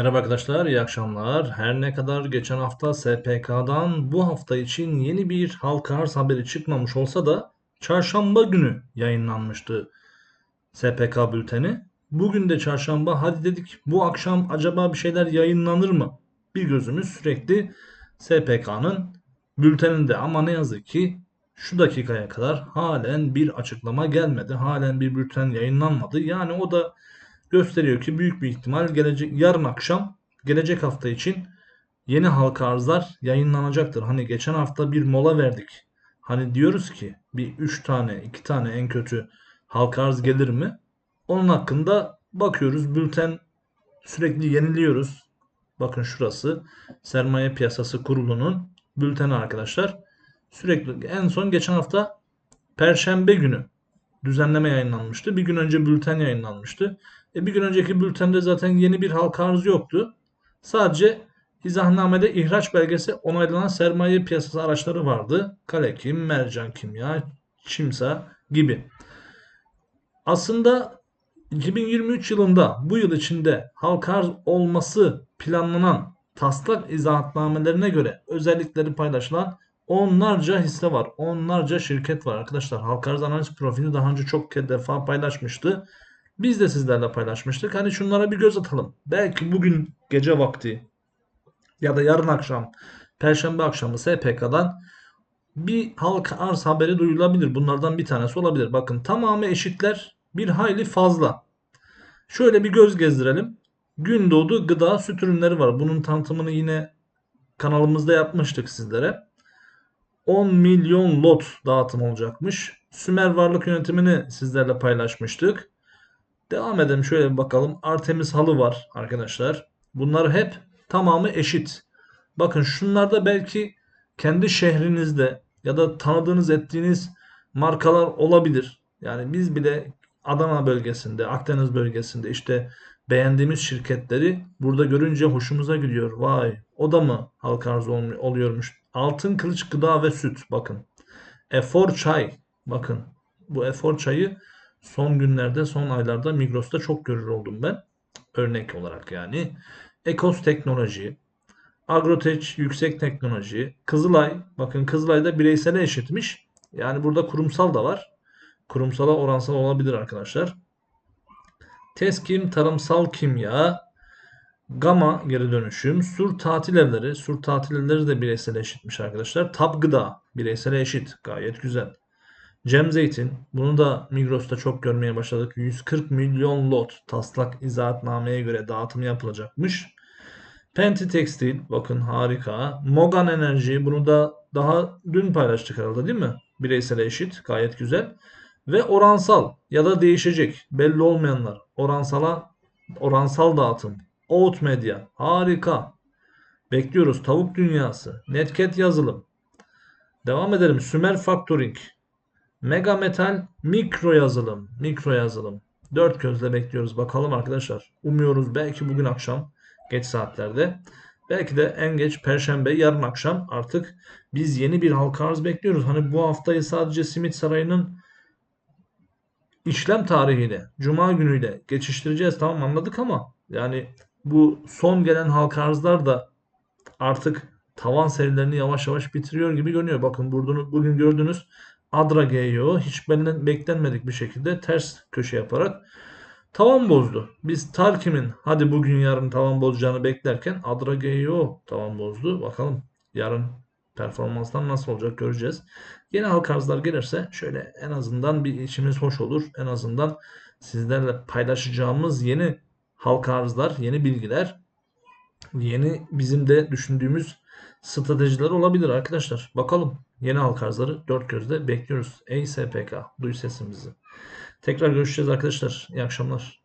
Merhaba arkadaşlar, iyi akşamlar. Her ne kadar geçen hafta SPK'dan bu hafta için yeni bir halka arz haberi çıkmamış olsa da çarşamba günü yayınlanmıştı SPK bülteni. Bugün de çarşamba hadi dedik bu akşam acaba bir şeyler yayınlanır mı? Bir gözümüz sürekli SPK'nın bülteninde ama ne yazık ki şu dakikaya kadar halen bir açıklama gelmedi. Halen bir bülten yayınlanmadı. Yani o da gösteriyor ki büyük bir ihtimal gelecek yarın akşam gelecek hafta için yeni halka arzlar yayınlanacaktır. Hani geçen hafta bir mola verdik. Hani diyoruz ki bir 3 tane 2 tane en kötü halka arz gelir mi? Onun hakkında bakıyoruz. Bülten sürekli yeniliyoruz. Bakın şurası Sermaye Piyasası Kurulu'nun bülteni arkadaşlar. Sürekli en son geçen hafta Perşembe günü düzenleme yayınlanmıştı. Bir gün önce bülten yayınlanmıştı. E, bir gün önceki bültende zaten yeni bir halka arz yoktu. Sadece izahnamede ihraç belgesi onaylanan sermaye piyasası araçları vardı. Kalekim, mercan kimya, çimsa gibi. Aslında 2023 yılında bu yıl içinde halka arz olması planlanan taslak izahatnamelerine göre özellikleri paylaşılan onlarca hisse var. Onlarca şirket var arkadaşlar. Halka arz analiz profili daha önce çok defa paylaşmıştı. Biz de sizlerle paylaşmıştık. Hani şunlara bir göz atalım. Belki bugün gece vakti ya da yarın akşam Perşembe akşamı SPK'dan bir halka arz haberi duyulabilir. Bunlardan bir tanesi olabilir. Bakın tamamı eşitler bir hayli fazla. Şöyle bir göz gezdirelim. Gündoğdu gıda süt ürünleri var. Bunun tanıtımını yine kanalımızda yapmıştık sizlere. 10 milyon lot dağıtım olacakmış. Sümer varlık yönetimini sizlerle paylaşmıştık. Devam edelim şöyle bakalım. Artemis halı var arkadaşlar. Bunlar hep tamamı eşit. Bakın şunlarda belki kendi şehrinizde ya da tanıdığınız ettiğiniz markalar olabilir. Yani biz bile Adana bölgesinde, Akdeniz bölgesinde işte beğendiğimiz şirketleri burada görünce hoşumuza gidiyor. Vay o da mı halka arz oluyormuş. Altın Kılıç Gıda ve Süt bakın. Efor Çay bakın. Bu Efor Çayı son günlerde, son aylarda Migros'ta çok görür oldum ben. Örnek olarak yani. Ekos Teknoloji, Agrotech Yüksek Teknoloji, Kızılay, bakın Kızılay'da bireysele eşitmiş. Yani burada kurumsal da var. Kurumsala oransal olabilir arkadaşlar. Teskim Tarımsal Kimya, Gama geri dönüşüm, Sur tatil evleri, Sur tatil evleri de bireysel eşitmiş arkadaşlar. Tab gıda bireysel eşit. Gayet güzel. Cem Zeytin. Bunu da Migros'ta çok görmeye başladık. 140 milyon lot taslak izahatnameye göre dağıtım yapılacakmış. Penti Tekstil bakın harika. Mogan Enerji bunu da daha dün paylaştık herhalde değil mi? Bireysel eşit gayet güzel. Ve oransal ya da değişecek belli olmayanlar. Oransala oransal dağıtım. Oat Media harika. Bekliyoruz. Tavuk Dünyası. Netcat Yazılım. Devam edelim. Sümer Factoring. Mega Metal mikro yazılım. Mikro yazılım. Dört gözle bekliyoruz. Bakalım arkadaşlar. Umuyoruz belki bugün akşam geç saatlerde. Belki de en geç perşembe yarın akşam artık biz yeni bir halka arz bekliyoruz. Hani bu haftayı sadece Simit Sarayı'nın işlem tarihiyle, cuma günüyle geçiştireceğiz. Tamam anladık ama yani bu son gelen halka arzlar da artık tavan serilerini yavaş yavaş bitiriyor gibi görünüyor. Bakın burada bugün gördüğünüz Adra GEO hiç benden beklenmedik bir şekilde ters köşe yaparak tavan bozdu. Biz Tarkim'in hadi bugün yarın tavan bozacağını beklerken Adra GEO tavan bozdu. Bakalım yarın performanstan nasıl olacak göreceğiz. Yeni halk arzlar gelirse şöyle en azından bir içimiz hoş olur. En azından sizlerle paylaşacağımız yeni halka arzlar, yeni bilgiler, yeni bizim de düşündüğümüz stratejiler olabilir arkadaşlar. Bakalım yeni halka arzları dört gözle bekliyoruz. Ey SPK duy sesimizi. Tekrar görüşeceğiz arkadaşlar. İyi akşamlar.